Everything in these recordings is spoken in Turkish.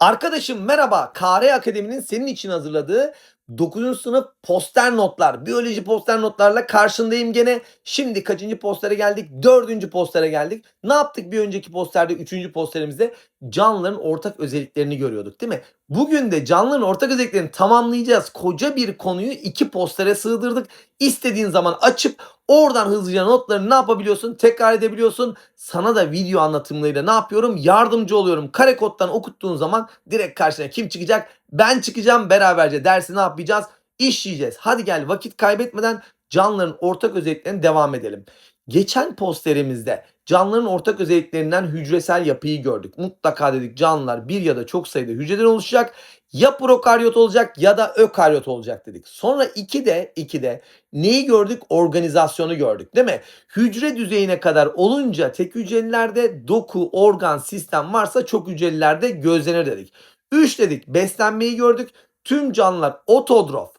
Arkadaşım merhaba. KR Akademi'nin senin için hazırladığı 9. sınıf poster notlar, biyoloji poster notlarla karşındayım gene. Şimdi kaçıncı postere geldik? Dördüncü postere geldik. Ne yaptık bir önceki posterde, üçüncü posterimizde? Canlıların ortak özelliklerini görüyorduk değil mi? Bugün de canlıların ortak özelliklerini tamamlayacağız. Koca bir konuyu iki postere sığdırdık. İstediğin zaman açıp oradan hızlıca notlarını ne yapabiliyorsun? Tekrar edebiliyorsun. Sana da video anlatımlarıyla ne yapıyorum? Yardımcı oluyorum. Kare koddan okuttuğun zaman direkt karşına kim çıkacak? Ben çıkacağım. Beraberce dersi ne yapacağız? İşleyeceğiz. Hadi gel vakit kaybetmeden canlıların ortak özelliklerine devam edelim. Geçen posterimizde canlıların ortak özelliklerinden hücresel yapıyı gördük. Mutlaka dedik canlılar bir ya da çok sayıda hücreden oluşacak. Ya prokaryot olacak ya da ökaryot olacak dedik. Sonra 2'de 2'de neyi gördük? Organizasyonu gördük değil mi? Hücre düzeyine kadar olunca tek hücrelilerde doku, organ, sistem varsa çok hücrelilerde gözlenir dedik. 3 dedik beslenmeyi gördük. Tüm canlılar ototrof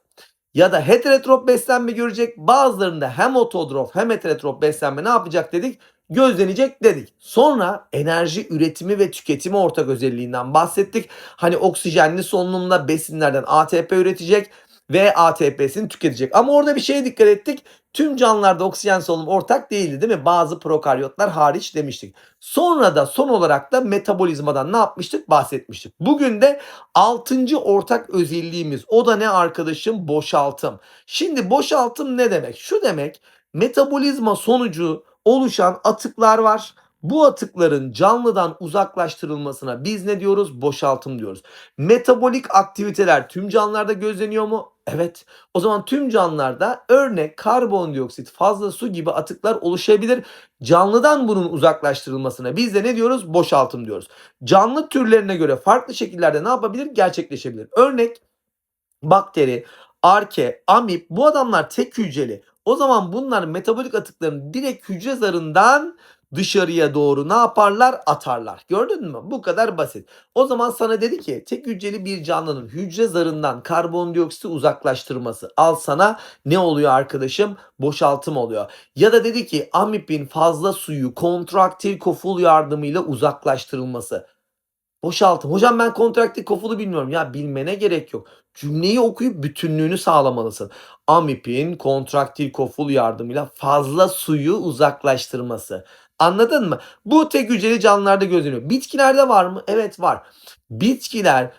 ya da heterotrof beslenme görecek. Bazılarında hem ototrof hem heterotrof beslenme ne yapacak dedik? Gözlenecek dedik. Sonra enerji üretimi ve tüketimi ortak özelliğinden bahsettik. Hani oksijenli solunumla besinlerden ATP üretecek ve ATP'sini tüketecek. Ama orada bir şeye dikkat ettik. Tüm canlılarda oksijen solunum ortak değildi değil mi? Bazı prokaryotlar hariç demiştik. Sonra da son olarak da metabolizmadan ne yapmıştık? Bahsetmiştik. Bugün de 6. ortak özelliğimiz o da ne arkadaşım? Boşaltım. Şimdi boşaltım ne demek? Şu demek metabolizma sonucu oluşan atıklar var. Bu atıkların canlıdan uzaklaştırılmasına biz ne diyoruz? Boşaltım diyoruz. Metabolik aktiviteler tüm canlılarda gözleniyor mu? Evet. O zaman tüm canlılarda örnek karbondioksit, fazla su gibi atıklar oluşabilir. Canlıdan bunun uzaklaştırılmasına biz de ne diyoruz? Boşaltım diyoruz. Canlı türlerine göre farklı şekillerde ne yapabilir? Gerçekleşebilir. Örnek bakteri, arke, amip bu adamlar tek hücreli. O zaman bunlar metabolik atıklarını direkt hücre zarından dışarıya doğru ne yaparlar? Atarlar. Gördün mü? Bu kadar basit. O zaman sana dedi ki tek hücreli bir canlının hücre zarından karbondioksiti uzaklaştırması. Al sana ne oluyor arkadaşım? Boşaltım oluyor. Ya da dedi ki amipin fazla suyu kontraktil koful yardımıyla uzaklaştırılması. Boşaltım. Hocam ben kontraktil kofulu bilmiyorum. Ya bilmene gerek yok. Cümleyi okuyup bütünlüğünü sağlamalısın. Amipin kontraktil koful yardımıyla fazla suyu uzaklaştırması. Anladın mı? Bu tek hücreli canlılarda gözleniyor. Bitkilerde var mı? Evet var. Bitkiler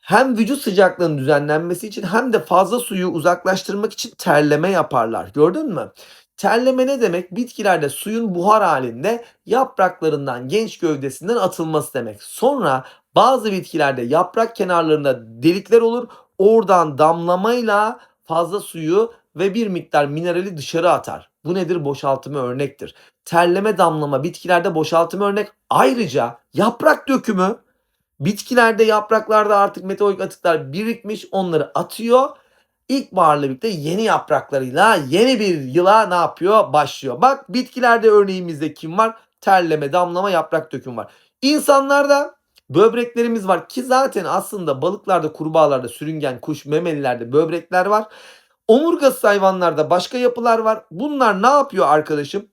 hem vücut sıcaklığının düzenlenmesi için hem de fazla suyu uzaklaştırmak için terleme yaparlar. Gördün mü? Terleme ne demek? Bitkilerde suyun buhar halinde yapraklarından genç gövdesinden atılması demek. Sonra bazı bitkilerde yaprak kenarlarında delikler olur. Oradan damlamayla fazla suyu ve bir miktar minerali dışarı atar. Bu nedir? Boşaltımı örnektir. Terleme damlama bitkilerde boşaltımı örnek. Ayrıca yaprak dökümü bitkilerde yapraklarda artık metabolik atıklar birikmiş onları atıyor. İlkbaharla birlikte yeni yapraklarıyla yeni bir yıla ne yapıyor? Başlıyor. Bak bitkilerde örneğimizde kim var? Terleme, damlama, yaprak dökümü var. İnsanlarda böbreklerimiz var ki zaten aslında balıklarda, kurbağalarda, sürüngen, kuş, memelilerde böbrekler var. Omurgasız hayvanlarda başka yapılar var. Bunlar ne yapıyor arkadaşım?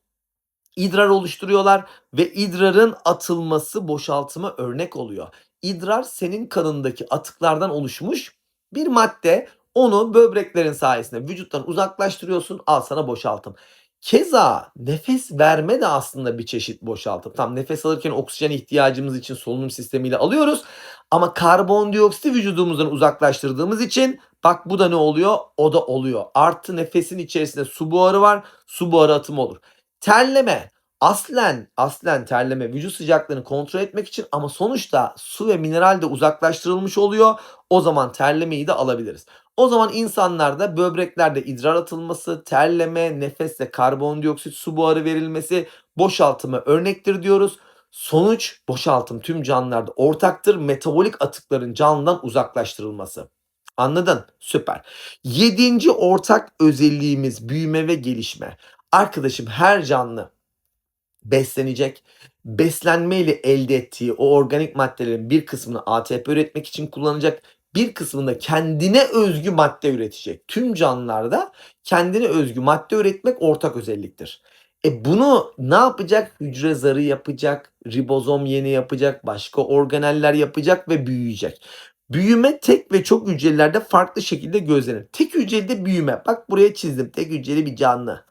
İdrar oluşturuyorlar ve idrarın atılması boşaltıma örnek oluyor. İdrar senin kanındaki atıklardan oluşmuş bir madde. Onu böbreklerin sayesinde vücuttan uzaklaştırıyorsun. Al sana boşaltım. Keza nefes verme de aslında bir çeşit boşaltım. Tam nefes alırken oksijen ihtiyacımız için solunum sistemiyle alıyoruz. Ama karbondioksiti vücudumuzdan uzaklaştırdığımız için bak bu da ne oluyor? O da oluyor. Artı nefesin içerisinde su buharı var. Su buharı atımı olur. Terleme aslen aslen terleme vücut sıcaklığını kontrol etmek için ama sonuçta su ve mineral de uzaklaştırılmış oluyor. O zaman terlemeyi de alabiliriz. O zaman insanlarda böbreklerde idrar atılması, terleme, nefesle karbondioksit su buharı verilmesi boşaltıma örnektir diyoruz. Sonuç boşaltım tüm canlılarda ortaktır. Metabolik atıkların canlıdan uzaklaştırılması. Anladın? Süper. Yedinci ortak özelliğimiz büyüme ve gelişme. Arkadaşım her canlı beslenecek. Beslenmeyle elde ettiği o organik maddelerin bir kısmını ATP üretmek için kullanacak. bir kısmında kendine özgü madde üretecek. Tüm canlılarda kendine özgü madde üretmek ortak özelliktir. E bunu ne yapacak? Hücre zarı yapacak, ribozom yeni yapacak, başka organeller yapacak ve büyüyecek. Büyüme tek ve çok hücrelerde farklı şekilde gözlenir. Tek hücrede büyüme. Bak buraya çizdim. Tek hücreli bir canlı.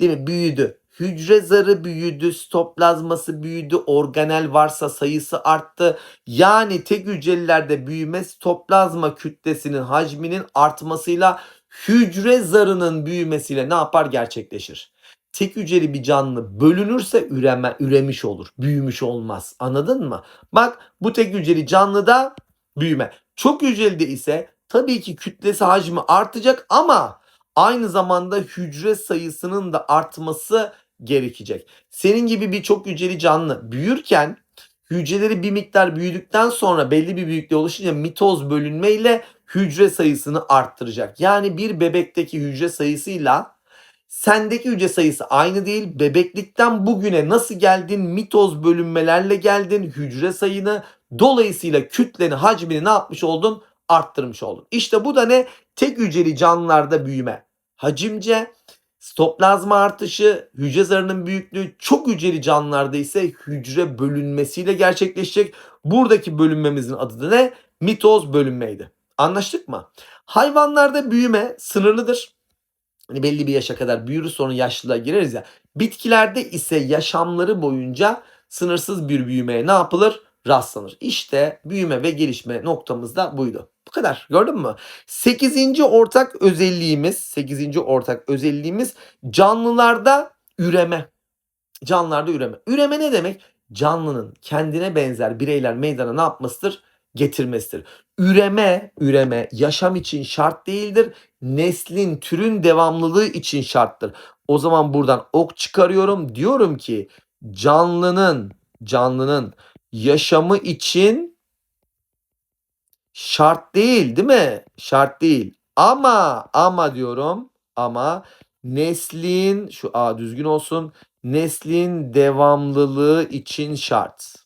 Değil mi? Büyüdü. Hücre zarı büyüdü, stoplazması büyüdü, organel varsa sayısı arttı. Yani tek hücrelerde büyüme stoplazma kütlesinin hacminin artmasıyla hücre zarının büyümesiyle ne yapar gerçekleşir. Tek hücreli bir canlı bölünürse üreme, üremiş olur. Büyümüş olmaz. Anladın mı? Bak bu tek hücreli canlıda büyüme. Çok hücreli ise tabii ki kütlesi hacmi artacak ama aynı zamanda hücre sayısının da artması gerekecek. Senin gibi bir çok hücreli canlı büyürken hücreleri bir miktar büyüdükten sonra belli bir büyüklüğe ulaşınca mitoz bölünmeyle hücre sayısını arttıracak. Yani bir bebekteki hücre sayısıyla sendeki hücre sayısı aynı değil. Bebeklikten bugüne nasıl geldin? Mitoz bölünmelerle geldin. Hücre sayını dolayısıyla kütleni, hacmini ne yapmış oldun? Arttırmış oldun. İşte bu da ne? Tek hücreli canlılarda büyüme. Hacimce Stoplazma artışı, hücre zarının büyüklüğü çok hücreli canlılarda ise hücre bölünmesiyle gerçekleşecek. Buradaki bölünmemizin adı da ne? Mitoz bölünmeydi. Anlaştık mı? Hayvanlarda büyüme sınırlıdır. Hani belli bir yaşa kadar büyürüz sonra yaşlılığa gireriz ya. Bitkilerde ise yaşamları boyunca sınırsız bir büyümeye ne yapılır? Rastlanır. İşte büyüme ve gelişme noktamız da buydu. Bu kadar. Gördün mü? Sekizinci ortak özelliğimiz, sekizinci ortak özelliğimiz canlılarda üreme. Canlılarda üreme. Üreme ne demek? Canlının kendine benzer bireyler meydana ne yapmasıdır? Getirmesidir. Üreme, üreme yaşam için şart değildir. Neslin, türün devamlılığı için şarttır. O zaman buradan ok çıkarıyorum. Diyorum ki canlının, canlının yaşamı için şart değil değil mi? Şart değil. Ama ama diyorum ama neslin şu a düzgün olsun. Neslin devamlılığı için şart.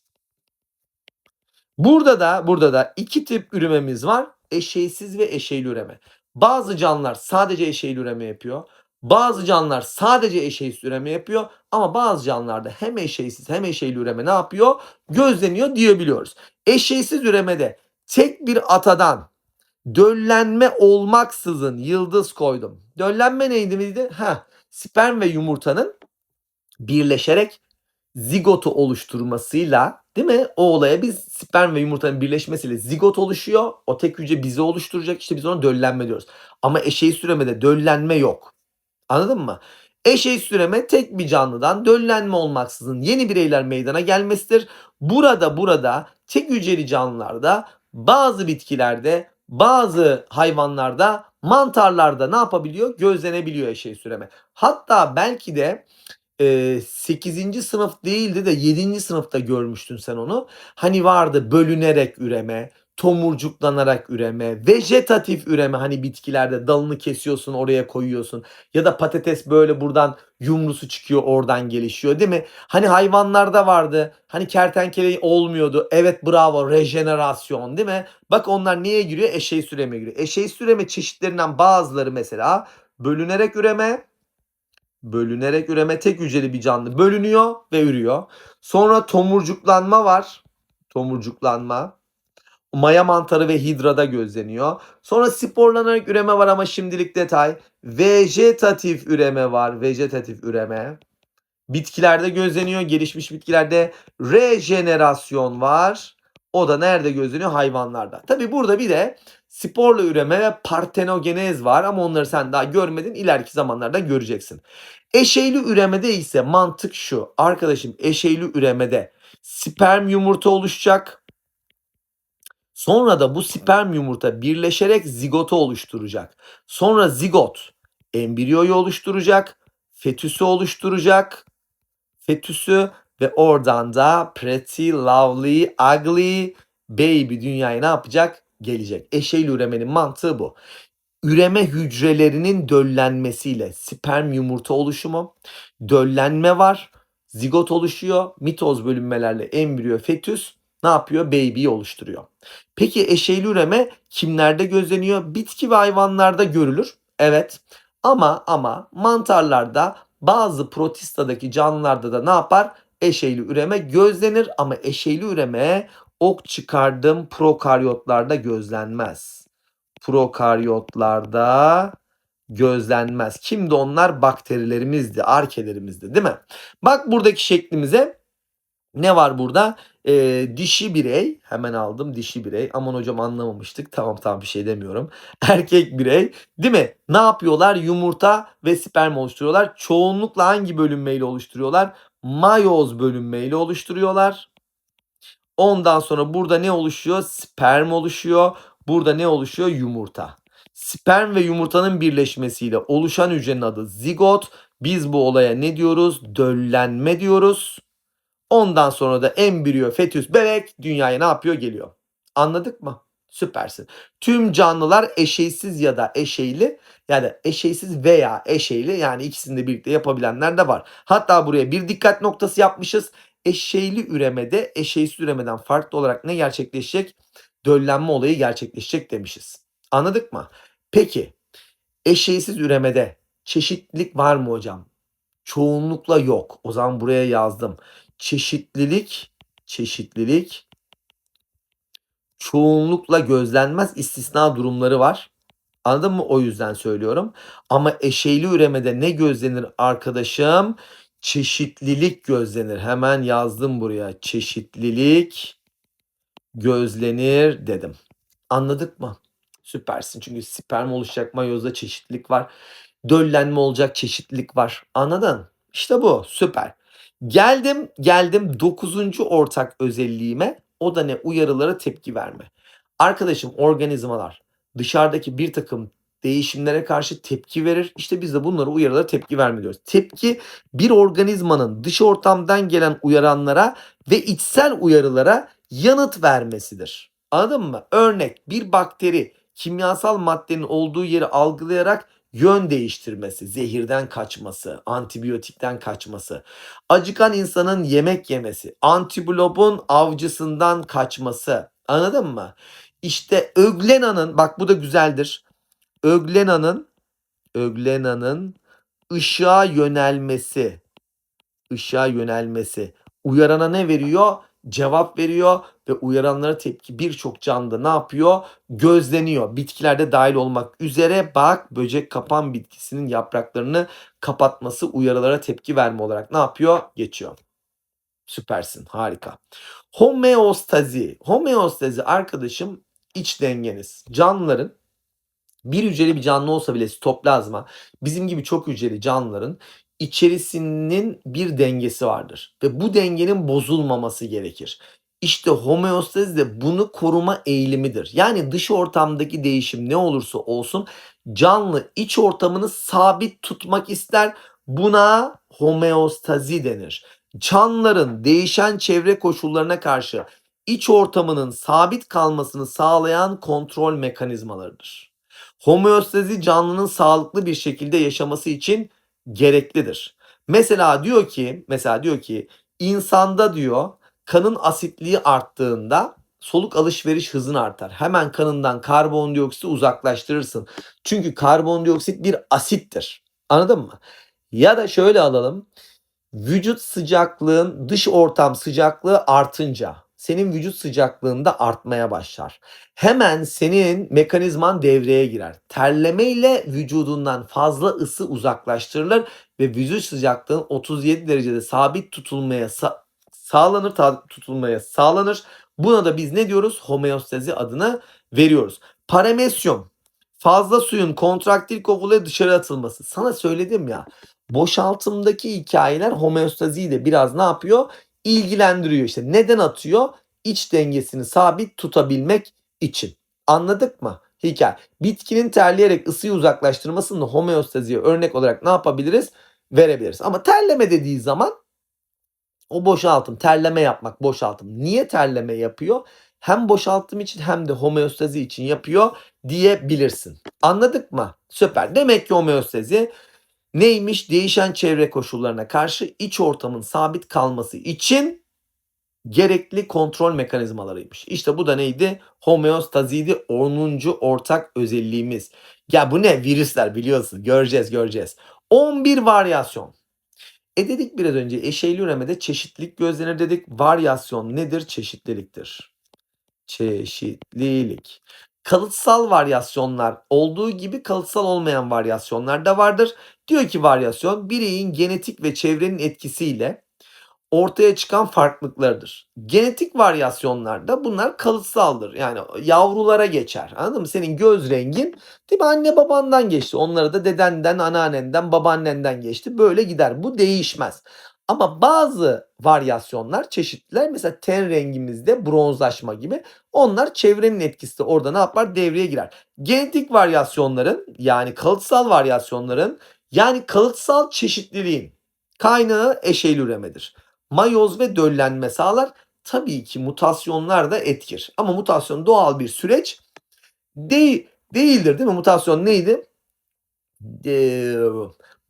Burada da burada da iki tip ürememiz var. Eşeysiz ve eşeyli üreme. Bazı canlılar sadece eşeyli üreme yapıyor. Bazı canlılar sadece eşeğsiz üreme yapıyor ama bazı canlılarda hem eşeğsiz hem eşeğli üreme ne yapıyor? Gözleniyor diyebiliyoruz. Eşeğsiz üremede tek bir atadan döllenme olmaksızın yıldız koydum. Döllenme neydi miydi? Ha, sperm ve yumurtanın birleşerek zigotu oluşturmasıyla değil mi? O olaya biz sperm ve yumurtanın birleşmesiyle zigot oluşuyor. O tek hücre bizi oluşturacak. İşte biz ona döllenme diyoruz. Ama eşeğsiz üremede döllenme yok. Anladın mı? Eşey süreme tek bir canlıdan döllenme olmaksızın yeni bireyler meydana gelmesidir. Burada burada tek hücreli canlılarda bazı bitkilerde bazı hayvanlarda mantarlarda ne yapabiliyor? Gözlenebiliyor eşey süreme. Hatta belki de e, 8. sınıf değildi de 7. sınıfta görmüştün sen onu. Hani vardı bölünerek üreme, tomurcuklanarak üreme, vejetatif üreme hani bitkilerde dalını kesiyorsun oraya koyuyorsun ya da patates böyle buradan yumrusu çıkıyor oradan gelişiyor değil mi? Hani hayvanlarda vardı hani kertenkele olmuyordu evet bravo rejenerasyon değil mi? Bak onlar niye giriyor? Eşey süreme giriyor. Eşey süreme çeşitlerinden bazıları mesela bölünerek üreme, bölünerek üreme tek hücreli bir canlı bölünüyor ve ürüyor. Sonra tomurcuklanma var. Tomurcuklanma maya mantarı ve hidrada gözleniyor. Sonra sporlanarak üreme var ama şimdilik detay. Vejetatif üreme var. Vejetatif üreme. Bitkilerde gözleniyor. Gelişmiş bitkilerde rejenerasyon var. O da nerede gözleniyor? Hayvanlarda. Tabi burada bir de sporla üreme ve partenogenez var ama onları sen daha görmedin. İleriki zamanlarda göreceksin. Eşeyli üremede ise mantık şu. Arkadaşım eşeyli üremede sperm yumurta oluşacak. Sonra da bu sperm yumurta birleşerek zigotu oluşturacak. Sonra zigot embriyoyu oluşturacak, fetüsü oluşturacak. Fetüsü ve oradan da pretty, lovely, ugly baby dünyaya ne yapacak? Gelecek. Eşeğli üremenin mantığı bu. Üreme hücrelerinin döllenmesiyle sperm yumurta oluşumu, döllenme var, zigot oluşuyor, mitoz bölünmelerle embriyo, fetüs ne yapıyor? Baby'yi oluşturuyor. Peki eşeyli üreme kimlerde gözleniyor? Bitki ve hayvanlarda görülür. Evet. Ama ama mantarlarda bazı protistadaki canlılarda da ne yapar? Eşeyli üreme gözlenir ama eşeyli üreme ok çıkardım prokaryotlarda gözlenmez. Prokaryotlarda gözlenmez. Kimdi onlar? Bakterilerimizdi, arkelerimizdi değil mi? Bak buradaki şeklimize ne var burada? Ee, dişi birey. Hemen aldım dişi birey. Aman hocam anlamamıştık. Tamam tamam bir şey demiyorum. Erkek birey. Değil mi? Ne yapıyorlar? Yumurta ve sperm oluşturuyorlar. Çoğunlukla hangi bölünmeyle oluşturuyorlar? Mayoz bölünmeyle oluşturuyorlar. Ondan sonra burada ne oluşuyor? Sperm oluşuyor. Burada ne oluşuyor? Yumurta. Sperm ve yumurtanın birleşmesiyle oluşan hücrenin adı zigot. Biz bu olaya ne diyoruz? Döllenme diyoruz. Ondan sonra da embriyo, fetüs, bebek dünyaya ne yapıyor? Geliyor. Anladık mı? Süpersin. Tüm canlılar eşeysiz ya da eşeyli yani eşeysiz veya eşeyli yani ikisini de birlikte yapabilenler de var. Hatta buraya bir dikkat noktası yapmışız. Eşeyli üremede eşeysiz üremeden farklı olarak ne gerçekleşecek? Döllenme olayı gerçekleşecek demişiz. Anladık mı? Peki eşeysiz üremede çeşitlilik var mı hocam? Çoğunlukla yok. O zaman buraya yazdım. Çeşitlilik, çeşitlilik çoğunlukla gözlenmez istisna durumları var. Anladın mı? O yüzden söylüyorum. Ama eşeyli üremede ne gözlenir arkadaşım? Çeşitlilik gözlenir. Hemen yazdım buraya. Çeşitlilik gözlenir dedim. Anladık mı? Süpersin. Çünkü sperm oluşacak mayozda çeşitlilik var. Döllenme olacak çeşitlilik var. Anladın? İşte bu. Süper. Geldim geldim 9. ortak özelliğime. O da ne? Uyarılara tepki verme. Arkadaşım organizmalar dışarıdaki bir takım değişimlere karşı tepki verir. İşte biz de bunlara uyarılara tepki verme diyoruz. Tepki bir organizmanın dış ortamdan gelen uyaranlara ve içsel uyarılara yanıt vermesidir. Anladın mı? Örnek bir bakteri kimyasal maddenin olduğu yeri algılayarak yön değiştirmesi, zehirden kaçması, antibiyotikten kaçması, acıkan insanın yemek yemesi, antiblobun avcısından kaçması. Anladın mı? İşte Öglena'nın bak bu da güzeldir. Öglena'nın Öglena'nın ışığa yönelmesi. ışığa yönelmesi. Uyarana ne veriyor? Cevap veriyor ve uyaranlara tepki birçok canlıda ne yapıyor? Gözleniyor. Bitkilerde dahil olmak üzere bak böcek kapan bitkisinin yapraklarını kapatması uyarılara tepki verme olarak ne yapıyor? Geçiyor. Süpersin. Harika. Homeostazi. Homeostazi arkadaşım iç dengeniz. Canlıların bir hücreli bir canlı olsa bile sitoplazma bizim gibi çok hücreli canlıların içerisinin bir dengesi vardır ve bu dengenin bozulmaması gerekir. İşte homeostazi de bunu koruma eğilimidir. Yani dış ortamdaki değişim ne olursa olsun canlı iç ortamını sabit tutmak ister. Buna homeostazi denir. Canlıların değişen çevre koşullarına karşı iç ortamının sabit kalmasını sağlayan kontrol mekanizmalarıdır. Homeostazi canlının sağlıklı bir şekilde yaşaması için gereklidir. Mesela diyor ki, mesela diyor ki insanda diyor kanın asitliği arttığında soluk alışveriş hızın artar. Hemen kanından karbondioksiti uzaklaştırırsın. Çünkü karbondioksit bir asittir. Anladın mı? Ya da şöyle alalım. Vücut sıcaklığın dış ortam sıcaklığı artınca senin vücut sıcaklığında artmaya başlar. Hemen senin mekanizman devreye girer. Terleme ile vücudundan fazla ısı uzaklaştırılır ve vücut sıcaklığın 37 derecede sabit tutulmaya sa- sağlanır, ta- tutulmaya sağlanır. Buna da biz ne diyoruz? Homeostazi adını veriyoruz. Paramesyum. Fazla suyun kontraktil kovulaya dışarı atılması. Sana söyledim ya. Boşaltımdaki hikayeler homeostaziyi de biraz ne yapıyor? İlgilendiriyor işte. Neden atıyor? İç dengesini sabit tutabilmek için. Anladık mı? Hikaye. Bitkinin terleyerek ısıyı uzaklaştırmasını homeostaziye örnek olarak ne yapabiliriz? Verebiliriz. Ama terleme dediği zaman o boşaltım, terleme yapmak, boşaltım. Niye terleme yapıyor? Hem boşaltım için hem de homeostazi için yapıyor diyebilirsin. Anladık mı? Süper. Demek ki homeostazi neymiş? Değişen çevre koşullarına karşı iç ortamın sabit kalması için gerekli kontrol mekanizmalarıymış. İşte bu da neydi? Homeostaziydi 10. ortak özelliğimiz. Ya bu ne? Virüsler biliyorsun. Göreceğiz göreceğiz. 11 varyasyon. E dedik biraz önce eşeyli üremede çeşitlilik gözlenir dedik. Varyasyon nedir? Çeşitliliktir. Çeşitlilik. Kalıtsal varyasyonlar olduğu gibi kalıtsal olmayan varyasyonlar da vardır. Diyor ki varyasyon bireyin genetik ve çevrenin etkisiyle ortaya çıkan farklılıklardır. Genetik varyasyonlarda bunlar kalıtsaldır. Yani yavrulara geçer. Anladın mı? Senin göz rengin değil mi? Anne babandan geçti. Onları da dedenden, anneannenden, babaannenden geçti. Böyle gider. Bu değişmez. Ama bazı varyasyonlar, çeşitliler mesela ten rengimizde bronzlaşma gibi onlar çevrenin etkisi de orada ne yapar? Devreye girer. Genetik varyasyonların yani kalıtsal varyasyonların yani kalıtsal çeşitliliğin kaynağı eşeyli üremedir mayoz ve döllenme sağlar. Tabii ki mutasyonlar da etkir. Ama mutasyon doğal bir süreç değil, değildir değil mi? Mutasyon neydi? Ee,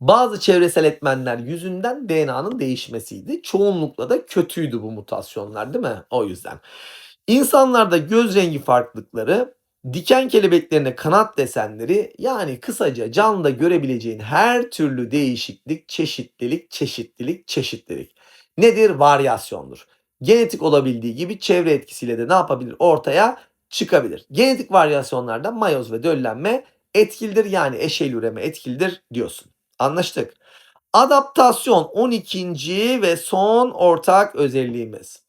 bazı çevresel etmenler yüzünden DNA'nın değişmesiydi. Çoğunlukla da kötüydü bu mutasyonlar değil mi? O yüzden. İnsanlarda göz rengi farklılıkları, diken kelebeklerine kanat desenleri yani kısaca canlıda görebileceğin her türlü değişiklik, çeşitlilik, çeşitlilik, çeşitlilik nedir? Varyasyondur. Genetik olabildiği gibi çevre etkisiyle de ne yapabilir? Ortaya çıkabilir. Genetik varyasyonlarda mayoz ve döllenme etkilidir. Yani eşeğli üreme etkilidir diyorsun. Anlaştık. Adaptasyon 12. ve son ortak özelliğimiz.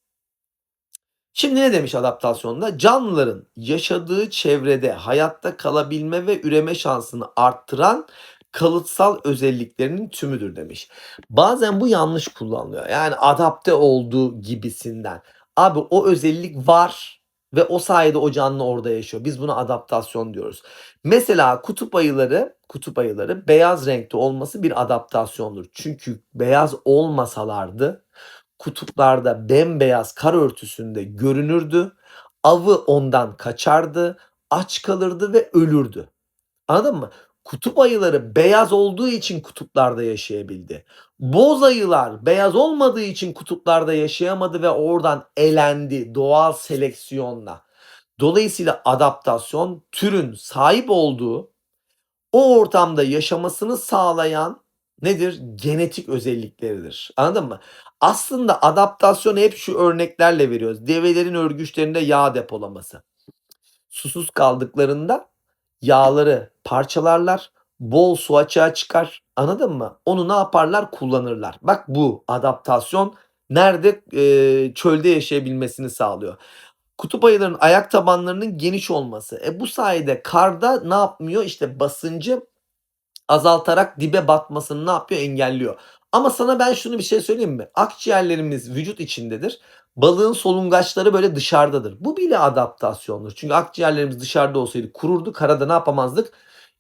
Şimdi ne demiş adaptasyonda? Canlıların yaşadığı çevrede hayatta kalabilme ve üreme şansını arttıran kalıtsal özelliklerinin tümüdür demiş. Bazen bu yanlış kullanılıyor. Yani adapte olduğu gibisinden. Abi o özellik var ve o sayede o canlı orada yaşıyor. Biz buna adaptasyon diyoruz. Mesela kutup ayıları, kutup ayıları beyaz renkte olması bir adaptasyondur. Çünkü beyaz olmasalardı kutuplarda bembeyaz kar örtüsünde görünürdü. Avı ondan kaçardı, aç kalırdı ve ölürdü. Anladın mı? Kutup ayıları beyaz olduğu için kutuplarda yaşayabildi. Boz ayılar beyaz olmadığı için kutuplarda yaşayamadı ve oradan elendi doğal seleksiyonla. Dolayısıyla adaptasyon türün sahip olduğu o ortamda yaşamasını sağlayan nedir? Genetik özellikleridir. Anladın mı? Aslında adaptasyonu hep şu örneklerle veriyoruz. Develerin örgüçlerinde yağ depolaması. Susuz kaldıklarında yağları parçalarlar. Bol su açığa çıkar. Anladın mı? Onu ne yaparlar? Kullanırlar. Bak bu adaptasyon nerede e, çölde yaşayabilmesini sağlıyor. Kutup ayılarının ayak tabanlarının geniş olması. E bu sayede karda ne yapmıyor? İşte basıncı azaltarak dibe batmasını ne yapıyor? Engelliyor. Ama sana ben şunu bir şey söyleyeyim mi? Akciğerlerimiz vücut içindedir. Balığın solungaçları böyle dışarıdadır. Bu bile adaptasyondur. Çünkü akciğerlerimiz dışarıda olsaydı kururdu. Karada ne yapamazdık?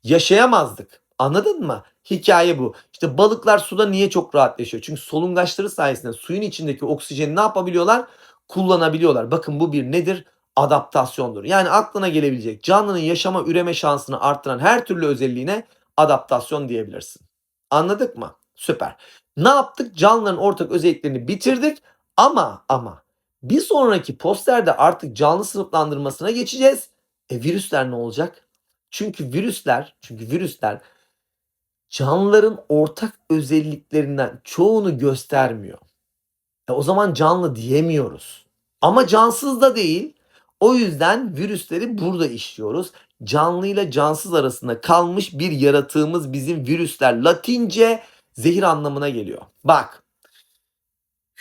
Yaşayamazdık. Anladın mı? Hikaye bu. İşte balıklar suda niye çok rahat yaşıyor? Çünkü solungaçları sayesinde suyun içindeki oksijeni ne yapabiliyorlar? Kullanabiliyorlar. Bakın bu bir nedir? Adaptasyondur. Yani aklına gelebilecek canlının yaşama üreme şansını arttıran her türlü özelliğine adaptasyon diyebilirsin. Anladık mı? Süper. Ne yaptık? Canlıların ortak özelliklerini bitirdik. Ama ama bir sonraki posterde artık canlı sınıflandırmasına geçeceğiz. E virüsler ne olacak? Çünkü virüsler, çünkü virüsler canlıların ortak özelliklerinden çoğunu göstermiyor. E o zaman canlı diyemiyoruz. Ama cansız da değil. O yüzden virüsleri burada işliyoruz. Canlı ile cansız arasında kalmış bir yaratığımız bizim virüsler. Latince zehir anlamına geliyor. Bak.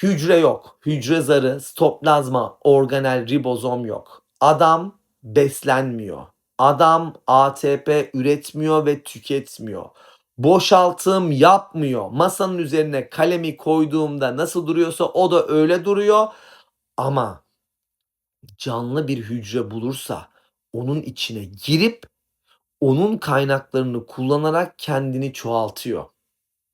Hücre yok. Hücre zarı, stoplazma, organel, ribozom yok. Adam beslenmiyor. Adam ATP üretmiyor ve tüketmiyor. Boşaltım yapmıyor. Masanın üzerine kalemi koyduğumda nasıl duruyorsa o da öyle duruyor. Ama canlı bir hücre bulursa onun içine girip onun kaynaklarını kullanarak kendini çoğaltıyor.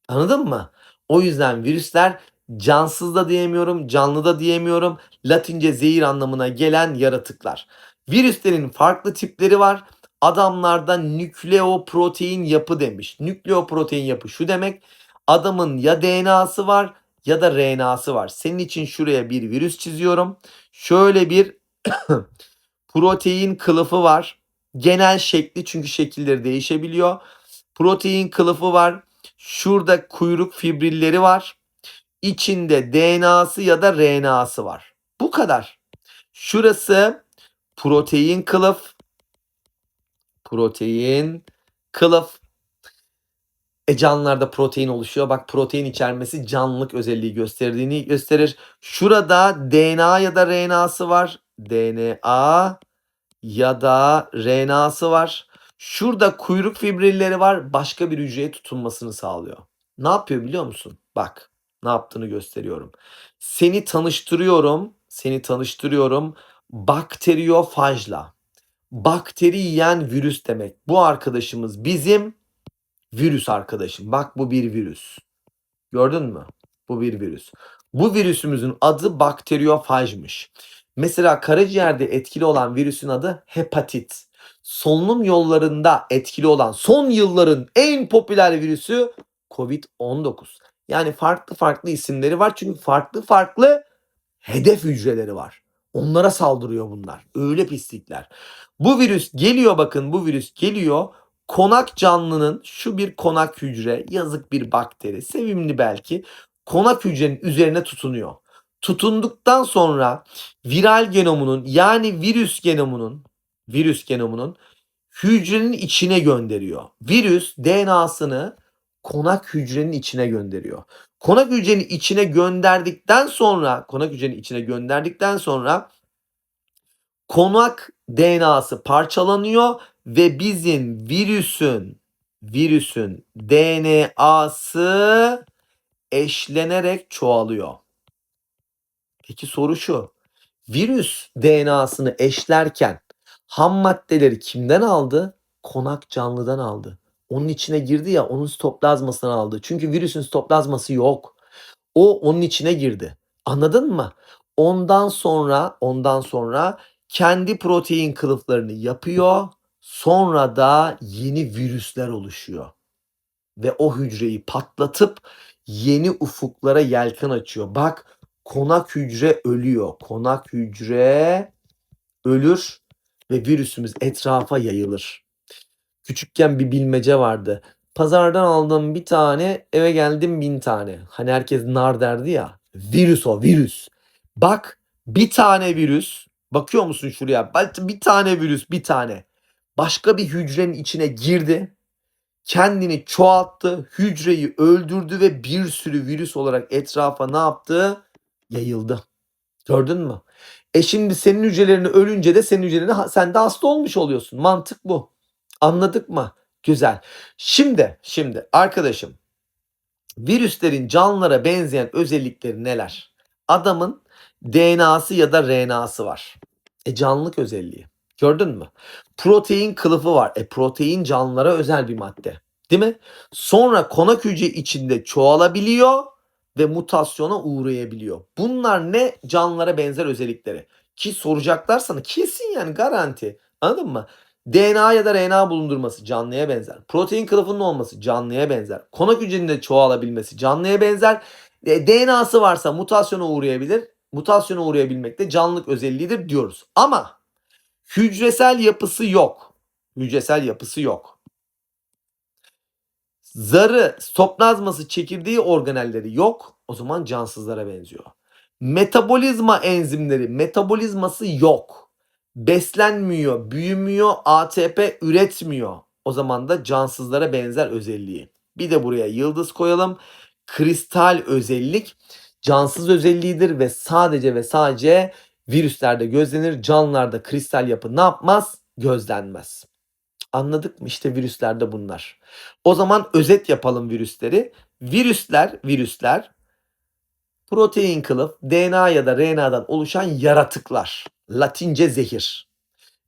Anladın mı? O yüzden virüsler cansız da diyemiyorum, canlı da diyemiyorum. Latince zehir anlamına gelen yaratıklar. Virüslerin farklı tipleri var. Adamlarda nükleoprotein yapı demiş. Nükleoprotein yapı şu demek. Adamın ya DNA'sı var ya da RNA'sı var. Senin için şuraya bir virüs çiziyorum. Şöyle bir protein kılıfı var. Genel şekli çünkü şekilleri değişebiliyor. Protein kılıfı var. Şurada kuyruk fibrilleri var. İçinde DNA'sı ya da RNA'sı var. Bu kadar. Şurası protein kılıf. Protein kılıf. E canlılarda protein oluşuyor. Bak protein içermesi canlılık özelliği gösterdiğini gösterir. Şurada DNA ya da RNA'sı var. DNA ya da RNA'sı var. Şurada kuyruk fibrilleri var. Başka bir hücreye tutunmasını sağlıyor. Ne yapıyor biliyor musun? Bak ne yaptığını gösteriyorum. Seni tanıştırıyorum. Seni tanıştırıyorum. Bakteriyofajla. Bakteri yiyen virüs demek. Bu arkadaşımız bizim virüs arkadaşım. Bak bu bir virüs. Gördün mü? Bu bir virüs. Bu virüsümüzün adı bakteriyofajmış. Mesela karaciğerde etkili olan virüsün adı hepatit. Solunum yollarında etkili olan son yılların en popüler virüsü COVID-19. Yani farklı farklı isimleri var çünkü farklı farklı hedef hücreleri var. Onlara saldırıyor bunlar. Öyle pislikler. Bu virüs geliyor bakın bu virüs geliyor. Konak canlının şu bir konak hücre yazık bir bakteri sevimli belki konak hücrenin üzerine tutunuyor. Tutunduktan sonra viral genomunun yani virüs genomunun virüs genomunun hücrenin içine gönderiyor. Virüs DNA'sını konak hücrenin içine gönderiyor. Konak hücrenin içine gönderdikten sonra konak hücrenin içine gönderdikten sonra konak DNA'sı parçalanıyor ve bizim virüsün virüsün DNA'sı eşlenerek çoğalıyor. Peki soru şu. Virüs DNA'sını eşlerken ham maddeleri kimden aldı? Konak canlıdan aldı. Onun içine girdi ya onun stoplazmasını aldı. Çünkü virüsün stoplazması yok. O onun içine girdi. Anladın mı? Ondan sonra ondan sonra kendi protein kılıflarını yapıyor. Sonra da yeni virüsler oluşuyor. Ve o hücreyi patlatıp yeni ufuklara yelken açıyor. Bak konak hücre ölüyor. Konak hücre ölür ve virüsümüz etrafa yayılır. Küçükken bir bilmece vardı. Pazardan aldım bir tane, eve geldim bin tane. Hani herkes nar derdi ya. Virüs o, virüs. Bak bir tane virüs. Bakıyor musun şuraya? Bir tane virüs, bir tane. Başka bir hücrenin içine girdi. Kendini çoğalttı, hücreyi öldürdü ve bir sürü virüs olarak etrafa ne yaptı? Yayıldı. Gördün mü? E şimdi senin hücrelerini ölünce de senin hücrelerini sen de hasta olmuş oluyorsun. Mantık bu. Anladık mı? Güzel. Şimdi, şimdi arkadaşım virüslerin canlılara benzeyen özellikleri neler? Adamın DNA'sı ya da RNA'sı var. E canlılık özelliği. Gördün mü? Protein kılıfı var. E protein canlılara özel bir madde. Değil mi? Sonra konak hücre içinde çoğalabiliyor ve mutasyona uğrayabiliyor. Bunlar ne canlılara benzer özellikleri? Ki soracaklar sana kesin yani garanti. Anladın mı? DNA ya da RNA bulundurması canlıya benzer. Protein kılıfının olması canlıya benzer. Konak hücrenin de çoğalabilmesi canlıya benzer. E, DNA'sı varsa mutasyona uğrayabilir. Mutasyona uğrayabilmek de canlılık özelliğidir diyoruz. Ama hücresel yapısı yok. Hücresel yapısı yok. Zarı, stoplazması, çekirdeği organelleri yok. O zaman cansızlara benziyor. Metabolizma enzimleri, metabolizması yok. Beslenmiyor, büyümüyor, ATP üretmiyor. O zaman da cansızlara benzer özelliği. Bir de buraya yıldız koyalım. Kristal özellik cansız özelliğidir ve sadece ve sadece virüslerde gözlenir. Canlılarda kristal yapı ne yapmaz? Gözlenmez. Anladık mı? İşte virüslerde bunlar. O zaman özet yapalım virüsleri. Virüsler, virüsler protein kılıf, DNA ya da RNA'dan oluşan yaratıklar. Latince zehir.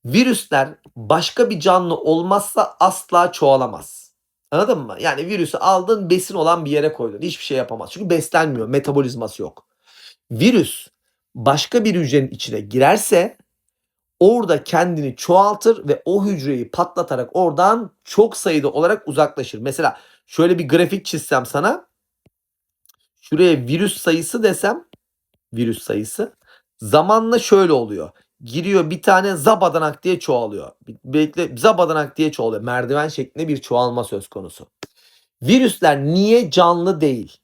Virüsler başka bir canlı olmazsa asla çoğalamaz. Anladın mı? Yani virüsü aldın besin olan bir yere koydun. Hiçbir şey yapamaz. Çünkü beslenmiyor. Metabolizması yok. Virüs başka bir hücrenin içine girerse orada kendini çoğaltır ve o hücreyi patlatarak oradan çok sayıda olarak uzaklaşır. Mesela şöyle bir grafik çizsem sana. Şuraya virüs sayısı desem virüs sayısı zamanla şöyle oluyor. Giriyor bir tane zabadanak diye çoğalıyor. Bekle zabadanak diye çoğalıyor. Merdiven şeklinde bir çoğalma söz konusu. Virüsler niye canlı değil?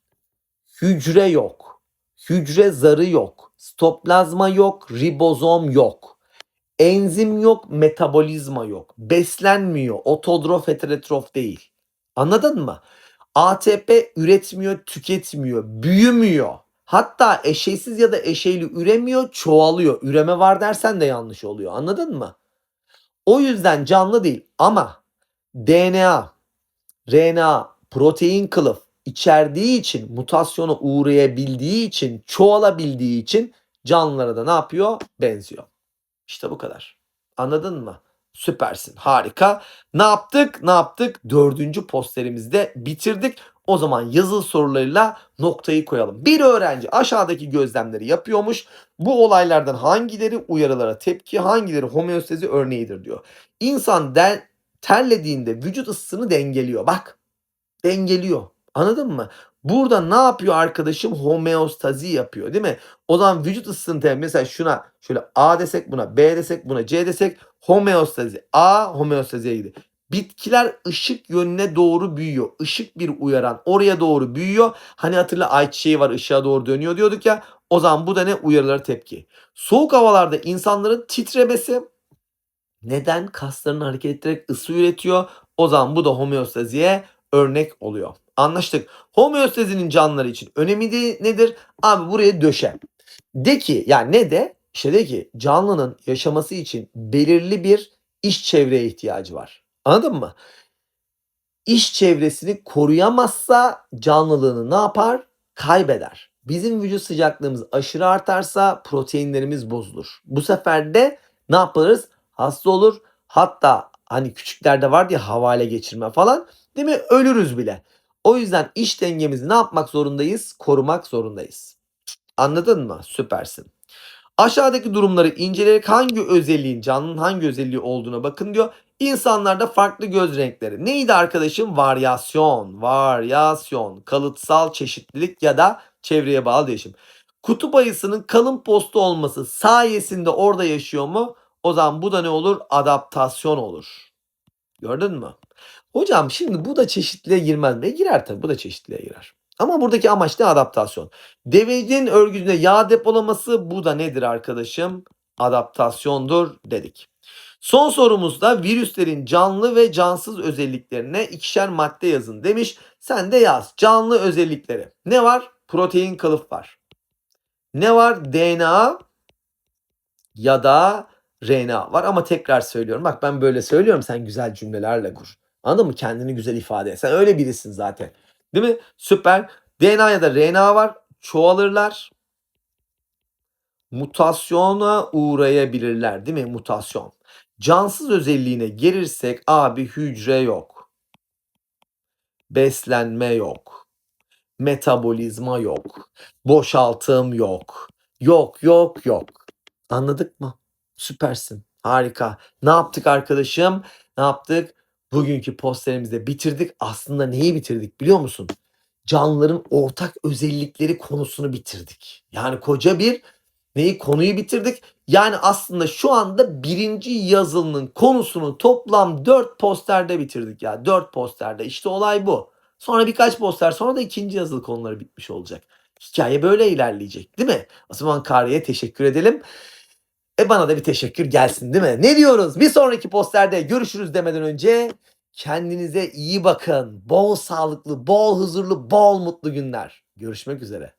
Hücre yok. Hücre zarı yok. Stoplazma yok. Ribozom yok. Enzim yok. Metabolizma yok. Beslenmiyor. Otodrof heterotrof değil. Anladın mı? ATP üretmiyor, tüketmiyor, büyümüyor. Hatta eşeysiz ya da eşeyli üremiyor, çoğalıyor. Üreme var dersen de yanlış oluyor. Anladın mı? O yüzden canlı değil ama DNA, RNA, protein kılıf içerdiği için, mutasyona uğrayabildiği için, çoğalabildiği için canlılara da ne yapıyor? Benziyor. İşte bu kadar. Anladın mı? Süpersin. Harika. Ne yaptık? Ne yaptık? Dördüncü posterimizde bitirdik. O zaman yazılı sorularıyla noktayı koyalım. Bir öğrenci aşağıdaki gözlemleri yapıyormuş. Bu olaylardan hangileri uyarılara tepki, hangileri homeostezi örneğidir diyor. İnsan der, terlediğinde vücut ısısını dengeliyor. Bak dengeliyor. Anladın mı? Burada ne yapıyor arkadaşım? Homeostazi yapıyor değil mi? O zaman vücut ısısını tem- mesela şuna şöyle A desek buna B desek buna C desek homeostazi. A homeostaziye gidiyor. Bitkiler ışık yönüne doğru büyüyor. Işık bir uyaran oraya doğru büyüyor. Hani hatırla ayçiçeği var ışığa doğru dönüyor diyorduk ya. O zaman bu da ne? Uyarılara tepki. Soğuk havalarda insanların titremesi neden? Kaslarını hareket ettirerek ısı üretiyor. O zaman bu da homeostaziye örnek oluyor. Anlaştık. Homeostazinin canlıları için önemi de nedir? Abi buraya döşe. De ki yani ne de? İşte de ki canlının yaşaması için belirli bir iş çevreye ihtiyacı var. Anladın mı? İş çevresini koruyamazsa canlılığını ne yapar? Kaybeder. Bizim vücut sıcaklığımız aşırı artarsa proteinlerimiz bozulur. Bu sefer de ne yaparız? Hasta olur. Hatta hani küçüklerde vardı ya havale geçirme falan. Değil mi? Ölürüz bile. O yüzden iş dengemizi ne yapmak zorundayız? Korumak zorundayız. Anladın mı? Süpersin. Aşağıdaki durumları inceleyerek hangi özelliğin canlının hangi özelliği olduğuna bakın diyor. İnsanlarda farklı göz renkleri. Neydi arkadaşım? Varyasyon, varyasyon, kalıtsal çeşitlilik ya da çevreye bağlı değişim. Kutup ayısının kalın postu olması sayesinde orada yaşıyor mu? O zaman bu da ne olur? Adaptasyon olur. Gördün mü? Hocam şimdi bu da çeşitliliğe girmez mi? E girer tabii bu da çeşitliliğe girer. Ama buradaki amaç ne? Adaptasyon. Devecinin örgüsünde yağ depolaması bu da nedir arkadaşım? Adaptasyondur dedik. Son sorumuzda virüslerin canlı ve cansız özelliklerine ikişer madde yazın demiş. Sen de yaz. Canlı özellikleri. Ne var? Protein kılıf var. Ne var? DNA ya da RNA var ama tekrar söylüyorum. Bak ben böyle söylüyorum sen güzel cümlelerle kur. Anladın mı? Kendini güzel ifade et. Sen öyle birisin zaten. Değil mi? Süper. DNA ya da RNA var. Çoğalırlar. Mutasyona uğrayabilirler. Değil mi? Mutasyon. Cansız özelliğine gelirsek abi hücre yok. Beslenme yok. Metabolizma yok. Boşaltım yok. Yok yok yok. Anladık mı? Süpersin. Harika. Ne yaptık arkadaşım? Ne yaptık? Bugünkü posterimizde bitirdik. Aslında neyi bitirdik biliyor musun? Canlıların ortak özellikleri konusunu bitirdik. Yani koca bir neyi konuyu bitirdik. Yani aslında şu anda birinci yazılının konusunu toplam 4 posterde bitirdik ya. 4 posterde. İşte olay bu. Sonra birkaç poster sonra da ikinci yazılı konuları bitmiş olacak. Hikaye böyle ilerleyecek değil mi? O zaman Karya'ya teşekkür edelim. E bana da bir teşekkür gelsin değil mi? Ne diyoruz? Bir sonraki posterde görüşürüz demeden önce kendinize iyi bakın. Bol sağlıklı, bol huzurlu, bol mutlu günler. Görüşmek üzere.